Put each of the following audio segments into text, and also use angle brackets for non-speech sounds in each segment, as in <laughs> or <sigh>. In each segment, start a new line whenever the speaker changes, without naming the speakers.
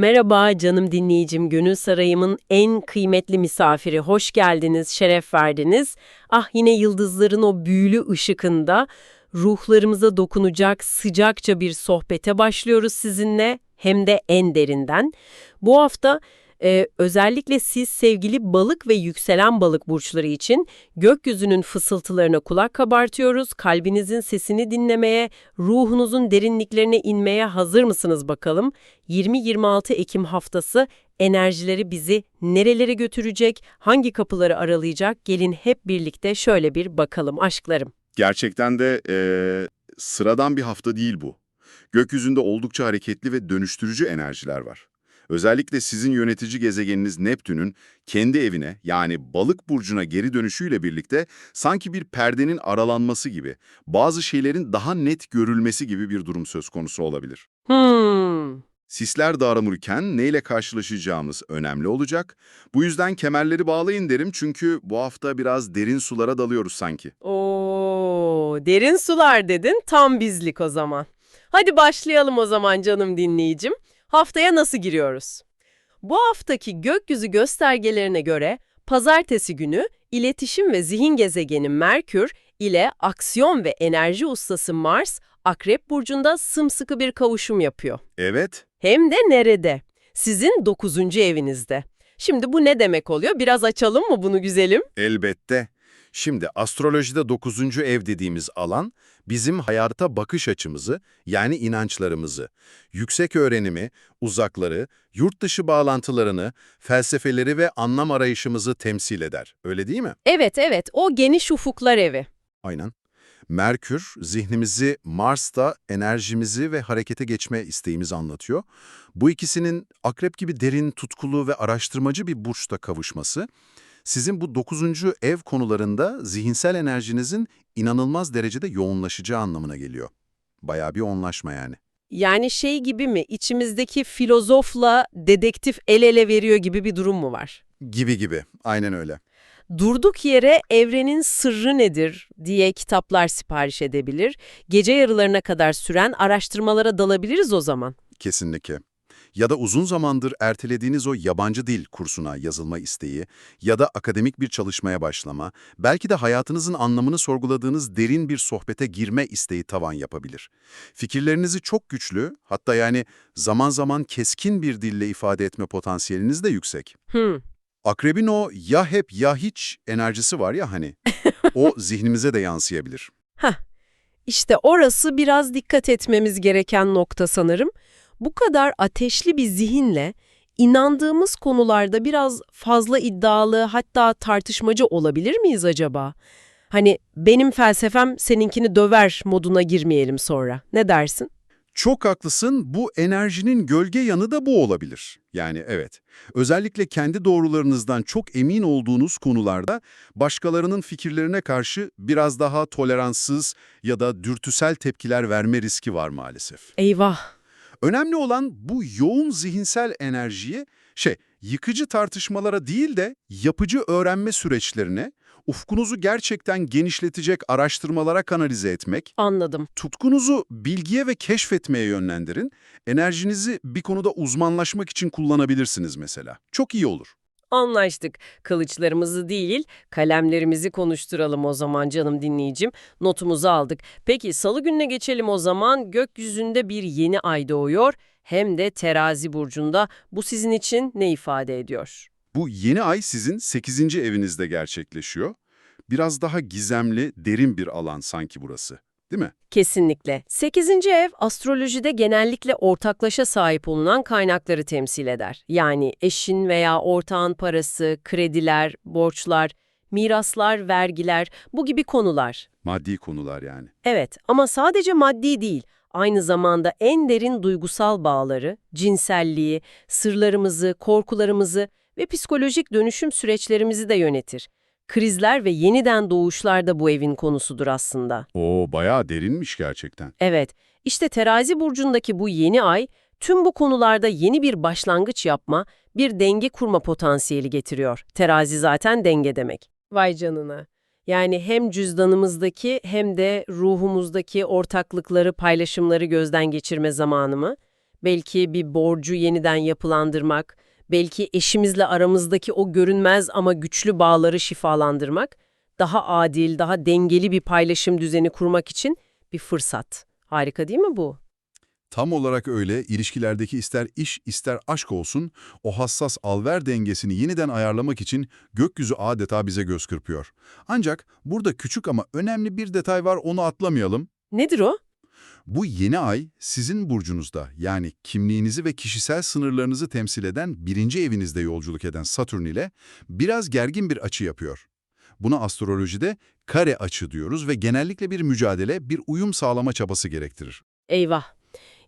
Merhaba canım dinleyicim, Gönül Sarayım'ın en kıymetli misafiri. Hoş geldiniz, şeref verdiniz. Ah yine yıldızların o büyülü ışıkında ruhlarımıza dokunacak sıcakça bir sohbete başlıyoruz sizinle. Hem de en derinden. Bu hafta e, özellikle siz sevgili balık ve yükselen balık burçları için gökyüzünün fısıltılarına kulak kabartıyoruz. Kalbinizin sesini dinlemeye, ruhunuzun derinliklerine inmeye hazır mısınız bakalım? 20-26 Ekim haftası enerjileri bizi nerelere götürecek, hangi kapıları aralayacak? Gelin hep birlikte şöyle bir bakalım aşklarım.
Gerçekten de eee, sıradan bir hafta değil bu. Gökyüzünde oldukça hareketli ve dönüştürücü enerjiler var. Özellikle sizin yönetici gezegeniniz Neptün'ün kendi evine yani balık burcuna geri dönüşüyle birlikte sanki bir perdenin aralanması gibi, bazı şeylerin daha net görülmesi gibi bir durum söz konusu olabilir.
Hmm.
Sisler dağılırken neyle karşılaşacağımız önemli olacak. Bu yüzden kemerleri bağlayın derim çünkü bu hafta biraz derin sulara dalıyoruz sanki.
Oo, derin sular dedin, tam bizlik o zaman. Hadi başlayalım o zaman canım dinleyicim. Haftaya nasıl giriyoruz? Bu haftaki gökyüzü göstergelerine göre pazartesi günü iletişim ve zihin gezegeni Merkür ile aksiyon ve enerji ustası Mars Akrep Burcu'nda sımsıkı bir kavuşum yapıyor.
Evet,
Hem de nerede? Sizin 9. evinizde. Şimdi bu ne demek oluyor? Biraz açalım mı bunu güzelim?
Elbette. Şimdi astrolojide 9. ev dediğimiz alan bizim hayata bakış açımızı yani inançlarımızı, yüksek öğrenimi, uzakları, yurt dışı bağlantılarını, felsefeleri ve anlam arayışımızı temsil eder. Öyle değil mi?
Evet evet o geniş ufuklar evi.
Aynen. Merkür zihnimizi, Mars da enerjimizi ve harekete geçme isteğimizi anlatıyor. Bu ikisinin akrep gibi derin, tutkulu ve araştırmacı bir burçta kavuşması, sizin bu 9. ev konularında zihinsel enerjinizin inanılmaz derecede yoğunlaşacağı anlamına geliyor. Bayağı bir yoğunlaşma yani.
Yani şey gibi mi içimizdeki filozofla dedektif el ele veriyor gibi bir durum mu var?
Gibi gibi, aynen öyle.
Durduk yere evrenin sırrı nedir diye kitaplar sipariş edebilir. Gece yarılarına kadar süren araştırmalara dalabiliriz o zaman.
Kesinlikle. Ya da uzun zamandır ertelediğiniz o yabancı dil kursuna yazılma isteği ya da akademik bir çalışmaya başlama, belki de hayatınızın anlamını sorguladığınız derin bir sohbete girme isteği tavan yapabilir. Fikirlerinizi çok güçlü, hatta yani zaman zaman keskin bir dille ifade etme potansiyeliniz de yüksek.
Hmm.
Akrebin o ya hep ya hiç enerjisi var ya hani, o <laughs> zihnimize de yansıyabilir.
İşte orası biraz dikkat etmemiz gereken nokta sanırım. Bu kadar ateşli bir zihinle inandığımız konularda biraz fazla iddialı hatta tartışmacı olabilir miyiz acaba? Hani benim felsefem seninkini döver moduna girmeyelim sonra. Ne dersin?
Çok haklısın, bu enerjinin gölge yanı da bu olabilir. Yani evet, özellikle kendi doğrularınızdan çok emin olduğunuz konularda başkalarının fikirlerine karşı biraz daha toleranssız ya da dürtüsel tepkiler verme riski var maalesef.
Eyvah.
Önemli olan bu yoğun zihinsel enerjiyi şey, yıkıcı tartışmalara değil de yapıcı öğrenme süreçlerine, ufkunuzu gerçekten genişletecek araştırmalara kanalize etmek,
Anladım.
Tutkunuzu bilgiye ve keşfetmeye yönlendirin. Enerjinizi bir konuda uzmanlaşmak için kullanabilirsiniz mesela. Çok iyi olur.
Anlaştık. Kılıçlarımızı değil, kalemlerimizi konuşturalım o zaman canım dinleyicim. Notumuzu aldık. Peki salı gününe geçelim o zaman. Gökyüzünde bir yeni ay doğuyor. Hem de terazi burcunda. Bu sizin için ne ifade ediyor?
Bu yeni ay sizin 8. evinizde gerçekleşiyor. Biraz daha gizemli, derin bir alan sanki burası. Değil mi?
Kesinlikle. 8. ev astrolojide genellikle ortaklaşa sahip olunan kaynakları temsil eder. Yani eşin veya ortağın parası, krediler, borçlar, miraslar, vergiler bu gibi konular.
Maddi konular yani.
Evet ama sadece maddi değil, aynı zamanda en derin duygusal bağları, cinselliği, sırlarımızı, korkularımızı ve psikolojik dönüşüm süreçlerimizi de yönetir. Krizler ve yeniden doğuşlar da bu evin konusudur aslında.
Oo, bayağı derinmiş gerçekten.
Evet, işte terazi burcundaki bu yeni ay tüm bu konularda yeni bir başlangıç yapma, bir denge kurma potansiyeli getiriyor. Terazi zaten denge demek. Vay canına. Yani hem cüzdanımızdaki hem de ruhumuzdaki ortaklıkları, paylaşımları gözden geçirme zamanı mı? Belki bir borcu yeniden yapılandırmak, belki eşimizle aramızdaki o görünmez ama güçlü bağları şifalandırmak, daha adil, daha dengeli bir paylaşım düzeni kurmak için bir fırsat. Harika değil mi bu?
Tam olarak öyle, ilişkilerdeki ister iş ister aşk olsun, o hassas alver dengesini yeniden ayarlamak için gökyüzü adeta bize göz kırpıyor. Ancak burada küçük ama önemli bir detay var, onu atlamayalım.
Nedir o?
Bu yeni ay sizin burcunuzda yani kimliğinizi ve kişisel sınırlarınızı temsil eden birinci evinizde yolculuk eden Satürn ile biraz gergin bir açı yapıyor. Buna astrolojide kare açı diyoruz ve genellikle bir mücadele, bir uyum sağlama çabası gerektirir.
Eyvah.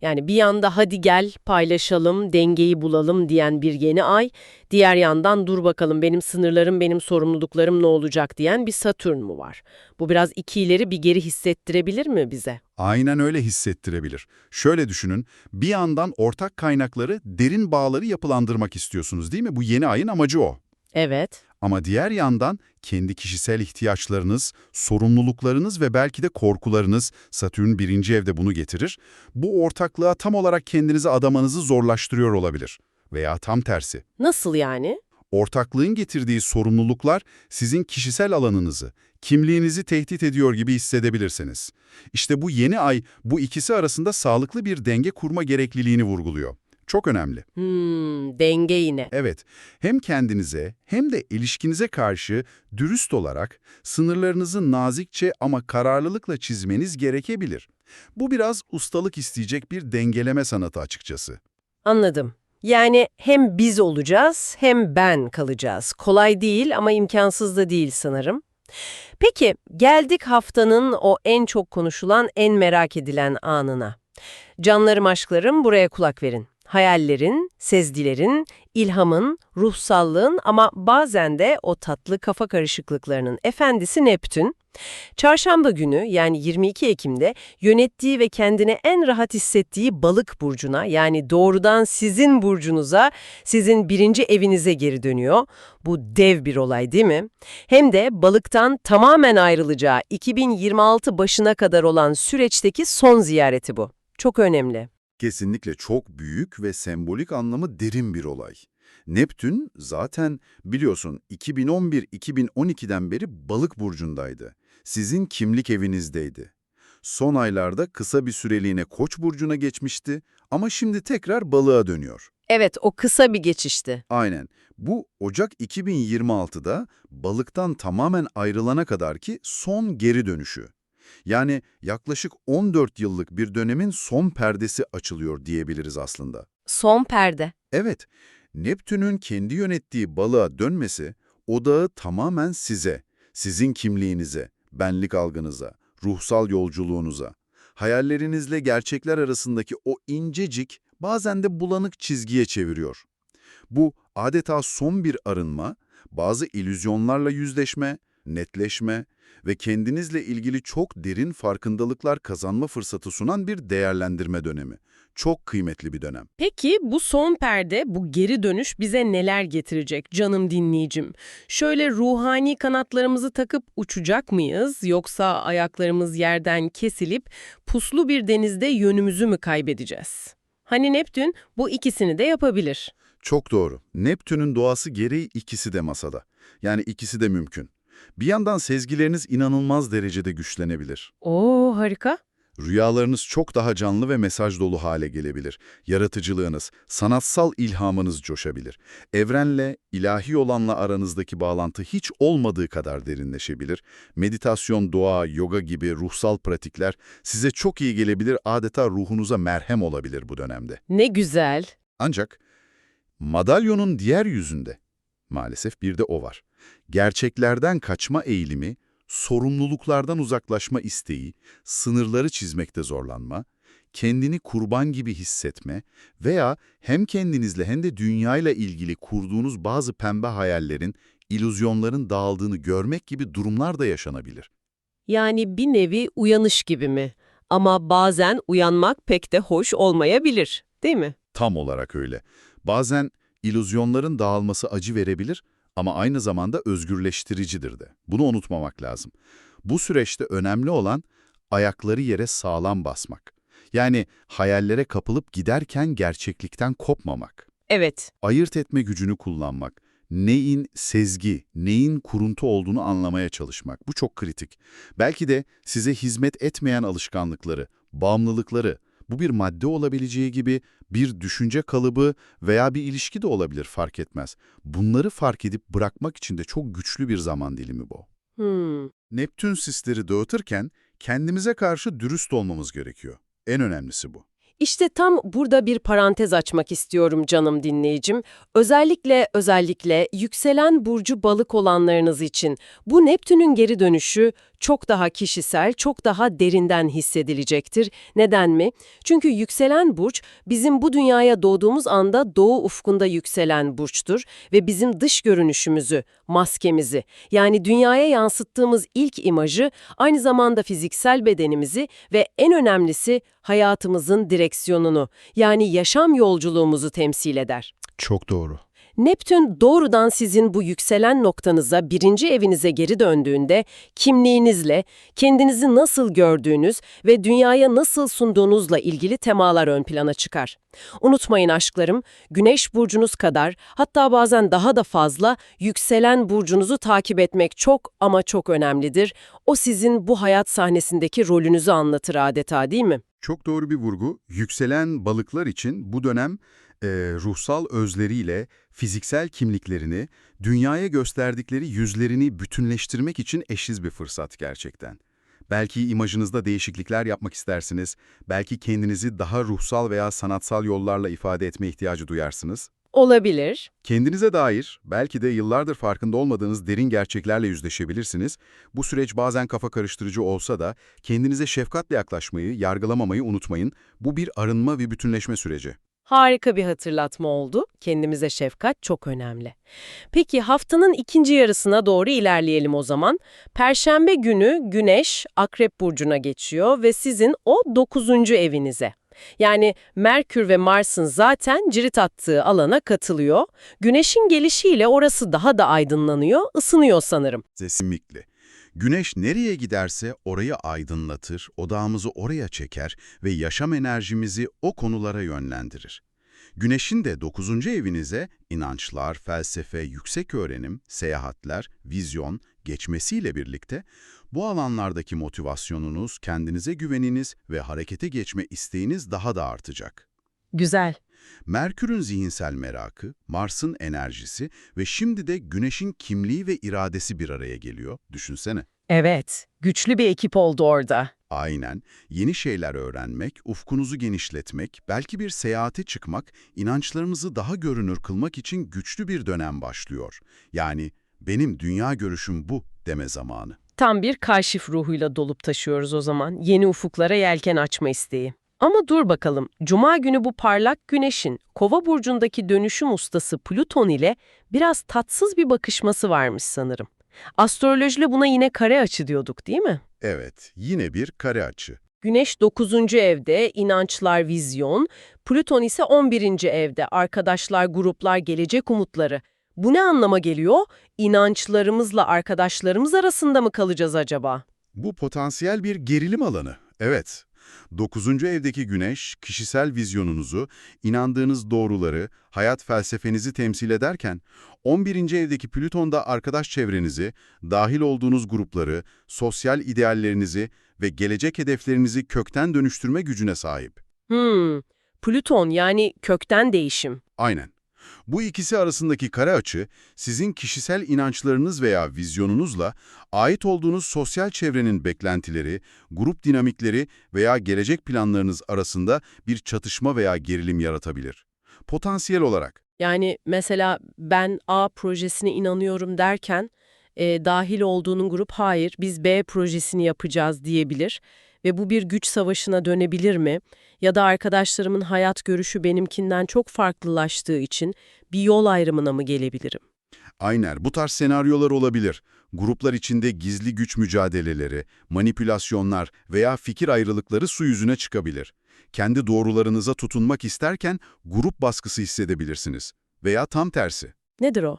Yani bir yanda hadi gel paylaşalım, dengeyi bulalım diyen bir yeni ay, diğer yandan dur bakalım benim sınırlarım, benim sorumluluklarım ne olacak diyen bir Satürn mu var? Bu biraz iki ileri bir geri hissettirebilir mi bize?
Aynen öyle hissettirebilir. Şöyle düşünün, bir yandan ortak kaynakları, derin bağları yapılandırmak istiyorsunuz değil mi? Bu yeni ayın amacı o.
Evet.
Ama diğer yandan kendi kişisel ihtiyaçlarınız, sorumluluklarınız ve belki de korkularınız, Satürn birinci evde bunu getirir, bu ortaklığa tam olarak kendinizi adamanızı zorlaştırıyor olabilir. Veya tam tersi.
Nasıl yani?
Ortaklığın getirdiği sorumluluklar sizin kişisel alanınızı, kimliğinizi tehdit ediyor gibi hissedebilirsiniz. İşte bu yeni ay bu ikisi arasında sağlıklı bir denge kurma gerekliliğini vurguluyor. Çok önemli.
Hmm, denge yine.
Evet, hem kendinize hem de ilişkinize karşı dürüst olarak sınırlarınızı nazikçe ama kararlılıkla çizmeniz gerekebilir. Bu biraz ustalık isteyecek bir dengeleme sanatı açıkçası.
Anladım. Yani hem biz olacağız hem ben kalacağız. Kolay değil ama imkansız da değil sanırım. Peki geldik haftanın o en çok konuşulan, en merak edilen anına. Canlarım aşklarım buraya kulak verin. Hayallerin, sezgilerin, ilhamın, ruhsallığın ama bazen de o tatlı kafa karışıklıklarının efendisi Neptün, Çarşamba günü yani 22 Ekim'de yönettiği ve kendine en rahat hissettiği balık burcuna yani doğrudan sizin burcunuza, sizin birinci evinize geri dönüyor. Bu dev bir olay değil mi? Hem de balıktan tamamen ayrılacağı 2026 başına kadar olan süreçteki son ziyareti bu. Çok önemli.
Kesinlikle çok büyük ve sembolik anlamı derin bir olay. Neptün zaten biliyorsun 2011-2012'den beri balık burcundaydı. Sizin kimlik evinizdeydi. Son aylarda kısa bir süreliğine koç burcuna geçmişti ama şimdi tekrar balığa dönüyor.
Evet, o kısa bir geçişti.
Aynen. Bu Ocak 2026'da balıktan tamamen ayrılana kadarki son geri dönüşü. Yani yaklaşık 14 yıllık bir dönemin son perdesi açılıyor diyebiliriz aslında.
Son perde.
Evet, Neptün'ün kendi yönettiği balığa dönmesi, odağı tamamen size, sizin kimliğinize, benlik algınıza, ruhsal yolculuğunuza, hayallerinizle gerçekler arasındaki o incecik, bazen de bulanık çizgiye çeviriyor. Bu adeta son bir arınma, bazı illüzyonlarla yüzleşme, netleşme ve kendinizle ilgili çok derin farkındalıklar kazanma fırsatı sunan bir değerlendirme dönemi. Çok kıymetli bir dönem.
Peki bu son perde, bu geri dönüş bize neler getirecek canım dinleyicim? Şöyle ruhani kanatlarımızı takıp uçacak mıyız yoksa ayaklarımız yerden kesilip puslu bir denizde yönümüzü mü kaybedeceğiz? Hani Neptün bu ikisini de yapabilir.
Çok doğru. Neptün'ün doğası gereği ikisi de masada. Yani ikisi de mümkün. Bir yandan sezgileriniz inanılmaz derecede güçlenebilir.
Oo harika.
Rüyalarınız çok daha canlı ve mesaj dolu hale gelebilir. Yaratıcılığınız, sanatsal ilhamınız coşabilir. Evrenle, ilahi olanla aranızdaki bağlantı hiç olmadığı kadar derinleşebilir. Meditasyon, dua, yoga gibi ruhsal pratikler size çok iyi gelebilir, adeta ruhunuza merhem olabilir bu dönemde.
Ne güzel.
Ancak madalyonun diğer yüzünde maalesef bir de o var. Gerçeklerden kaçma eğilimi, sorumluluklardan uzaklaşma isteği, sınırları çizmekte zorlanma, kendini kurban gibi hissetme veya hem kendinizle hem de dünyayla ilgili kurduğunuz bazı pembe hayallerin, illüzyonların dağıldığını görmek gibi durumlar da yaşanabilir.
Yani bir nevi uyanış gibi mi? Ama bazen uyanmak pek de hoş olmayabilir, değil mi?
Tam olarak öyle. Bazen illüzyonların dağılması acı verebilir ama aynı zamanda özgürleştiricidir de. Bunu unutmamak lazım. Bu süreçte önemli olan ayakları yere sağlam basmak. Yani hayallere kapılıp giderken gerçeklikten kopmamak.
Evet.
Ayırt etme gücünü kullanmak. Neyin sezgi, neyin kuruntu olduğunu anlamaya çalışmak. Bu çok kritik. Belki de size hizmet etmeyen alışkanlıkları, bağımlılıkları, bu bir madde olabileceği gibi bir düşünce kalıbı veya bir ilişki de olabilir fark etmez. Bunları fark edip bırakmak için de çok güçlü bir zaman dilimi bu.
Hmm.
Neptün sisleri dağıtırken kendimize karşı dürüst olmamız gerekiyor. En önemlisi bu.
İşte tam burada bir parantez açmak istiyorum canım dinleyicim. Özellikle özellikle yükselen burcu balık olanlarınız için bu Neptün'ün geri dönüşü çok daha kişisel, çok daha derinden hissedilecektir. Neden mi? Çünkü yükselen burç bizim bu dünyaya doğduğumuz anda doğu ufkunda yükselen burçtur ve bizim dış görünüşümüzü, maskemizi yani dünyaya yansıttığımız ilk imajı aynı zamanda fiziksel bedenimizi ve en önemlisi hayatımızın direksiyonunu yani yaşam yolculuğumuzu temsil eder.
Çok doğru.
Neptün doğrudan sizin bu yükselen noktanıza, birinci evinize geri döndüğünde kimliğinizle, kendinizi nasıl gördüğünüz ve dünyaya nasıl sunduğunuzla ilgili temalar ön plana çıkar. Unutmayın aşklarım, güneş burcunuz kadar hatta bazen daha da fazla yükselen burcunuzu takip etmek çok ama çok önemlidir. O sizin bu hayat sahnesindeki rolünüzü anlatır adeta değil mi?
Çok doğru bir vurgu. Yükselen balıklar için bu dönem e, ruhsal özleriyle fiziksel kimliklerini, dünyaya gösterdikleri yüzlerini bütünleştirmek için eşsiz bir fırsat gerçekten. Belki imajınızda değişiklikler yapmak istersiniz, belki kendinizi daha ruhsal veya sanatsal yollarla ifade etme ihtiyacı duyarsınız.
Olabilir.
Kendinize dair, belki de yıllardır farkında olmadığınız derin gerçeklerle yüzleşebilirsiniz. Bu süreç bazen kafa karıştırıcı olsa da kendinize şefkatle yaklaşmayı, yargılamamayı unutmayın. Bu bir arınma ve bütünleşme süreci.
Harika bir hatırlatma oldu. Kendimize şefkat çok önemli. Peki haftanın ikinci yarısına doğru ilerleyelim o zaman. Perşembe günü Güneş Akrep Burcu'na geçiyor ve sizin o dokuzuncu evinize. Yani Merkür ve Mars'ın zaten cirit attığı alana katılıyor. Güneşin gelişiyle orası daha da aydınlanıyor, ısınıyor sanırım.
Kesinlikle. Güneş nereye giderse orayı aydınlatır, odağımızı oraya çeker ve yaşam enerjimizi o konulara yönlendirir. Güneşin de 9. evinize inançlar, felsefe, yüksek öğrenim, seyahatler, vizyon geçmesiyle birlikte bu alanlardaki motivasyonunuz, kendinize güveniniz ve harekete geçme isteğiniz daha da artacak.
Güzel.
Merkür'ün zihinsel merakı, Mars'ın enerjisi ve şimdi de Güneş'in kimliği ve iradesi bir araya geliyor. Düşünsene.
Evet, güçlü bir ekip oldu orada.
Aynen, yeni şeyler öğrenmek, ufkunuzu genişletmek, belki bir seyahate çıkmak, inançlarımızı daha görünür kılmak için güçlü bir dönem başlıyor. Yani benim dünya görüşüm bu deme zamanı.
Tam bir kaşif ruhuyla dolup taşıyoruz o zaman. Yeni ufuklara yelken açma isteği. Ama dur bakalım, Cuma günü bu parlak güneşin Kova burcundaki dönüşüm ustası Plüton ile biraz tatsız bir bakışması varmış sanırım. Astrolojide buna yine kare açı diyorduk değil mi?
Evet, yine bir kare açı.
Güneş 9. evde, inançlar, vizyon. Plüton ise 11. evde, arkadaşlar, gruplar, gelecek umutları. Bu ne anlama geliyor? İnançlarımızla arkadaşlarımız arasında mı kalacağız acaba?
Bu potansiyel bir gerilim alanı. Evet. 9. evdeki güneş, kişisel vizyonunuzu, inandığınız doğruları, hayat felsefenizi temsil ederken, 11. evdeki Plüton da arkadaş çevrenizi, dahil olduğunuz grupları, sosyal ideallerinizi ve gelecek hedeflerinizi kökten dönüştürme gücüne sahip.
Hmm, Plüton yani kökten değişim.
Aynen. Bu ikisi arasındaki kare açı, sizin kişisel inançlarınız veya vizyonunuzla ait olduğunuz sosyal çevrenin beklentileri, grup dinamikleri veya gelecek planlarınız arasında bir çatışma veya gerilim yaratabilir. Potansiyel olarak.
Yani mesela ben A projesine inanıyorum derken e, dahil olduğunun grup hayır biz B projesini yapacağız diyebilir ve bu bir güç savaşına dönebilir mi? Ya da arkadaşlarımın hayat görüşü benimkinden çok farklılaştığı için bir yol ayrımına mı gelebilirim?
Aynen bu tarz senaryolar olabilir. Gruplar içinde gizli güç mücadeleleri, manipülasyonlar veya fikir ayrılıkları su yüzüne çıkabilir. Kendi doğrularınıza tutunmak isterken grup baskısı hissedebilirsiniz. Veya tam tersi.
Nedir o?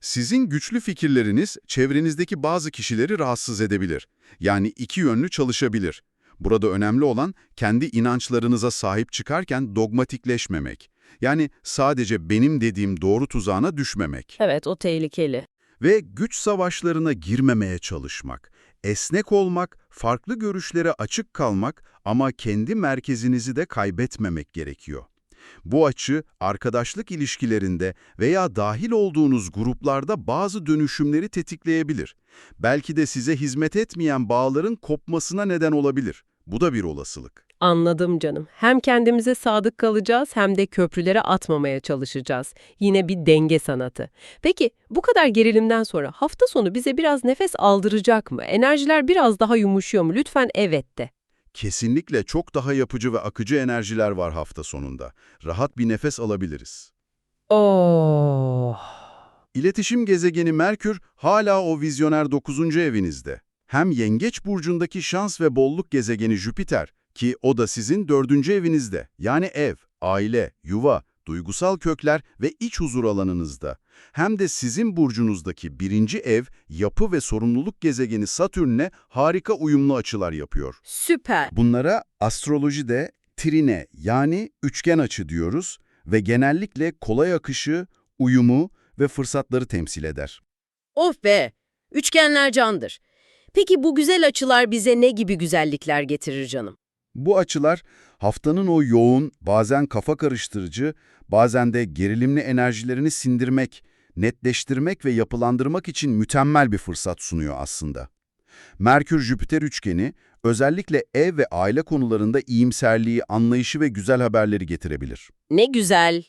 Sizin güçlü fikirleriniz çevrenizdeki bazı kişileri rahatsız edebilir. Yani iki yönlü çalışabilir. Burada önemli olan kendi inançlarınıza sahip çıkarken dogmatikleşmemek. Yani sadece benim dediğim doğru tuzağına düşmemek.
Evet, o tehlikeli.
Ve güç savaşlarına girmemeye çalışmak. Esnek olmak, farklı görüşlere açık kalmak ama kendi merkezinizi de kaybetmemek gerekiyor. Bu açı, arkadaşlık ilişkilerinde veya dahil olduğunuz gruplarda bazı dönüşümleri tetikleyebilir. Belki de size hizmet etmeyen bağların kopmasına neden olabilir. Bu da bir olasılık.
Anladım canım. Hem kendimize sadık kalacağız hem de köprülere atmamaya çalışacağız. Yine bir denge sanatı. Peki bu kadar gerilimden sonra hafta sonu bize biraz nefes aldıracak mı? Enerjiler biraz daha yumuşuyor mu? Lütfen evet de.
Kesinlikle çok daha yapıcı ve akıcı enerjiler var hafta sonunda. Rahat bir nefes alabiliriz.
Oh.
İletişim gezegeni Merkür hala o vizyoner 9. evinizde. Hem Yengeç burcundaki şans ve bolluk gezegeni Jüpiter ki o da sizin 4. evinizde. Yani ev, aile, yuva, duygusal kökler ve iç huzur alanınızda. Hem de sizin burcunuzdaki birinci ev, yapı ve sorumluluk gezegeni Satürn'le harika uyumlu açılar yapıyor.
Süper.
Bunlara astrolojide trine yani üçgen açı diyoruz ve genellikle kolay akışı, uyumu ve fırsatları temsil eder.
Of be! Üçgenler candır. Peki bu güzel açılar bize ne gibi güzellikler getirir canım?
Bu açılar haftanın o yoğun, bazen kafa karıştırıcı, bazen de gerilimli enerjilerini sindirmek, netleştirmek ve yapılandırmak için mükemmel bir fırsat sunuyor aslında. Merkür-Jüpiter üçgeni özellikle ev ve aile konularında iyimserliği, anlayışı ve güzel haberleri getirebilir.
Ne güzel.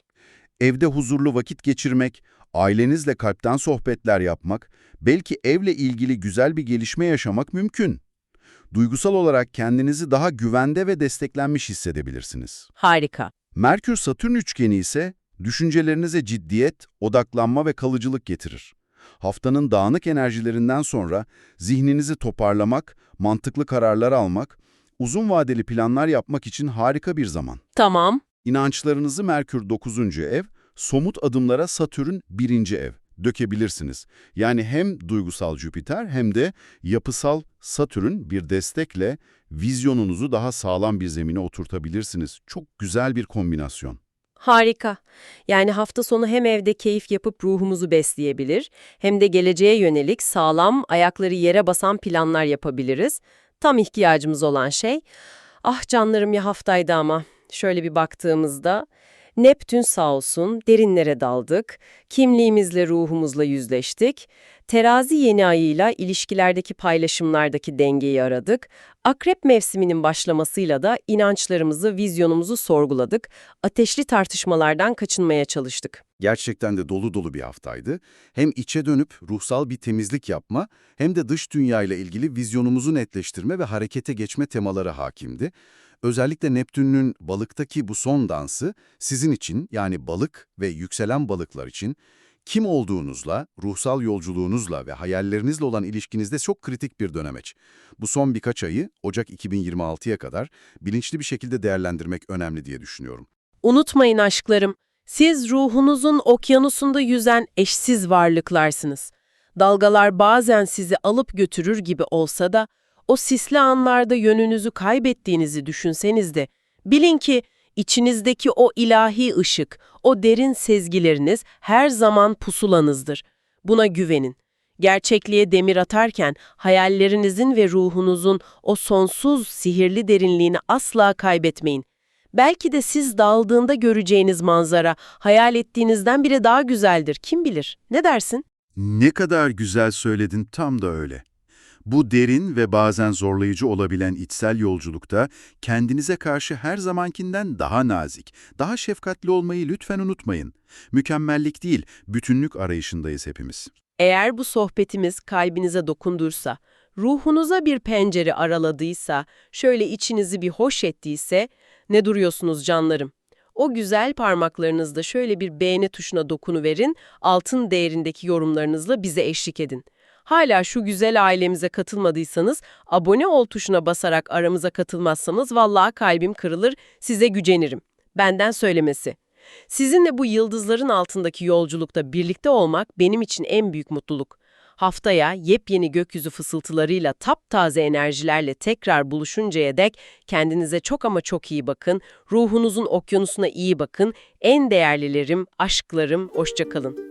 Evde huzurlu vakit geçirmek, ailenizle kalpten sohbetler yapmak, belki evle ilgili güzel bir gelişme yaşamak mümkün. Duygusal olarak kendinizi daha güvende ve desteklenmiş hissedebilirsiniz.
Harika.
Merkür-Satürn üçgeni ise düşüncelerinize ciddiyet, odaklanma ve kalıcılık getirir. Haftanın dağınık enerjilerinden sonra zihninizi toparlamak, mantıklı kararlar almak, uzun vadeli planlar yapmak için harika bir zaman.
Tamam.
İnançlarınızı Merkür 9. ev, somut adımlara Satürn 1. ev dökebilirsiniz. Yani hem duygusal Jüpiter hem de yapısal Satürn bir destekle vizyonunuzu daha sağlam bir zemine oturtabilirsiniz. Çok güzel bir kombinasyon.
Harika. Yani hafta sonu hem evde keyif yapıp ruhumuzu besleyebilir, hem de geleceğe yönelik sağlam, ayakları yere basan planlar yapabiliriz. Tam ihtiyacımız olan şey. Ah canlarım ya haftaydı ama. Şöyle bir baktığımızda Neptün sağ olsun derinlere daldık, kimliğimizle ruhumuzla yüzleştik, terazi yeni ayıyla ilişkilerdeki paylaşımlardaki dengeyi aradık, akrep mevsiminin başlamasıyla da inançlarımızı, vizyonumuzu sorguladık, ateşli tartışmalardan kaçınmaya çalıştık.
Gerçekten de dolu dolu bir haftaydı. Hem içe dönüp ruhsal bir temizlik yapma hem de dış dünyayla ilgili vizyonumuzu netleştirme ve harekete geçme temaları hakimdi. Özellikle Neptün'ün balıktaki bu son dansı sizin için yani balık ve yükselen balıklar için kim olduğunuzla, ruhsal yolculuğunuzla ve hayallerinizle olan ilişkinizde çok kritik bir dönemeç. Bu son birkaç ayı Ocak 2026'ya kadar bilinçli bir şekilde değerlendirmek önemli diye düşünüyorum.
Unutmayın aşklarım, siz ruhunuzun okyanusunda yüzen eşsiz varlıklarsınız. Dalgalar bazen sizi alıp götürür gibi olsa da, o sisli anlarda yönünüzü kaybettiğinizi düşünseniz de, bilin ki içinizdeki o ilahi ışık, o derin sezgileriniz her zaman pusulanızdır. Buna güvenin. Gerçekliğe demir atarken hayallerinizin ve ruhunuzun o sonsuz sihirli derinliğini asla kaybetmeyin. Belki de siz daldığında göreceğiniz manzara hayal ettiğinizden bile daha güzeldir. Kim bilir? Ne dersin?
Ne kadar güzel söyledin, tam da öyle. Bu derin ve bazen zorlayıcı olabilen içsel yolculukta kendinize karşı her zamankinden daha nazik, daha şefkatli olmayı lütfen unutmayın. Mükemmellik değil, bütünlük arayışındayız hepimiz.
Eğer bu sohbetimiz kalbinize dokundursa, ruhunuza bir pencere araladıysa, şöyle içinizi bir hoş ettiyse, ne duruyorsunuz canlarım? O güzel parmaklarınızda şöyle bir beğeni tuşuna dokunuverin, altın değerindeki yorumlarınızla bize eşlik edin. Hala şu güzel ailemize katılmadıysanız, abone ol tuşuna basarak aramıza katılmazsanız vallahi kalbim kırılır, size gücenirim. Benden söylemesi. Sizinle bu yıldızların altındaki yolculukta birlikte olmak benim için en büyük mutluluk. Haftaya yepyeni gökyüzü fısıltılarıyla taptaze enerjilerle tekrar buluşuncaya dek kendinize çok ama çok iyi bakın. Ruhunuzun okyanusuna iyi bakın. En değerlilerim, aşklarım, hoşça kalın.